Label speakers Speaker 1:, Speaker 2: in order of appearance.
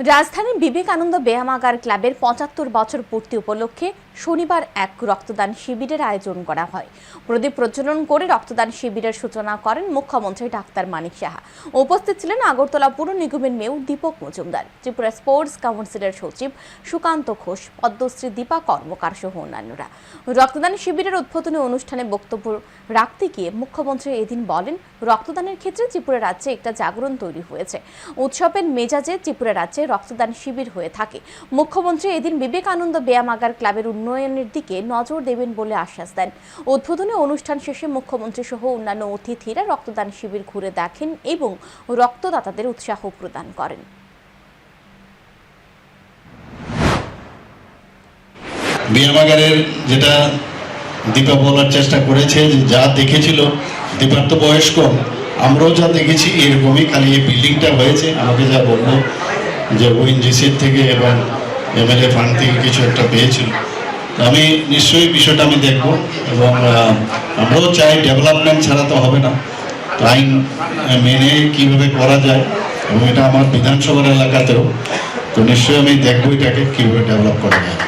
Speaker 1: রাজধানীর বিবেকানন্দ ব্যায়ামাগার ক্লাবের পঁচাত্তর বছর পূর্তি উপলক্ষে শনিবার এক রক্তদান শিবিরের আয়োজন করা হয়। প্রদীপ প্রজ্বলন করে রক্তদান শিবিরের সূচনা করেন মুখ্যমন্ত্রী ডাক্তার মানিক সাহা। উপস্থিত ছিলেন আগরতলা পুর নিগমের মেয়র দীপক মজুমদার, ত্রিপুরা স্পোর্টস কাউন্সিলের সচিব সুকান্ত ঘোষ, পদ্মশ্রী দীপা কর্মকার সহ অন্যান্যরা। রক্তদান শিবিরের উদ্বোধনী অনুষ্ঠানে বক্তব্য রাখতে গিয়ে মুখ্যমন্ত্রী এদিন বলেন, রক্তদানের ক্ষেত্রে ত্রিপুরা রাজ্যে একটা জাগরণ তৈরি হয়েছে। উৎসবের মেজাজে ত্রিপুরা রাজ্যে রক্তদান শিবির হয়ে থাকে। মুখ্যমন্ত্রী এদিন বিবেকানন্দ ব্যায়ামাগার ক্লাবের উন্নয়নের দিকে নজর দেবেন বলে আশ্বাস দেন। উদ্বোধনী অনুষ্ঠান শেষে মুখ্যমন্ত্রী সহ অন্যান্য অতিথিরা রক্তদান শিবির ঘুরে দেখেন এবং রক্তদাতাদের উৎসাহ প্রদান করেন।
Speaker 2: বিয়াবাগারের যেটা দীপা বলার চেষ্টা করেছে যে যা দেখেছিল দীপার তো বয়স কম আমরাও যা দেখেছি এরকমই খালি এই বিল্ডিংটা হয়েছে। আমাকে যা বলল যে ওএনজিসির থেকে এবং এমএলএ ফান্ড থেকে কিছু একটা পেয়েছিল। আমি নিশ্চয়ই বিষয়টা আমি দেখব এবং আমরাও চাই ডেভেলপমেন্ট ছাড়া তো হবে না। আইন মেনে কীভাবে করা যায় এবং এটা আমার বিধানসভার এলাকাতেও। তো নিশ্চয়ই আমি দেখব এটাকে, কীভাবে ডেভেলপ করা যায়।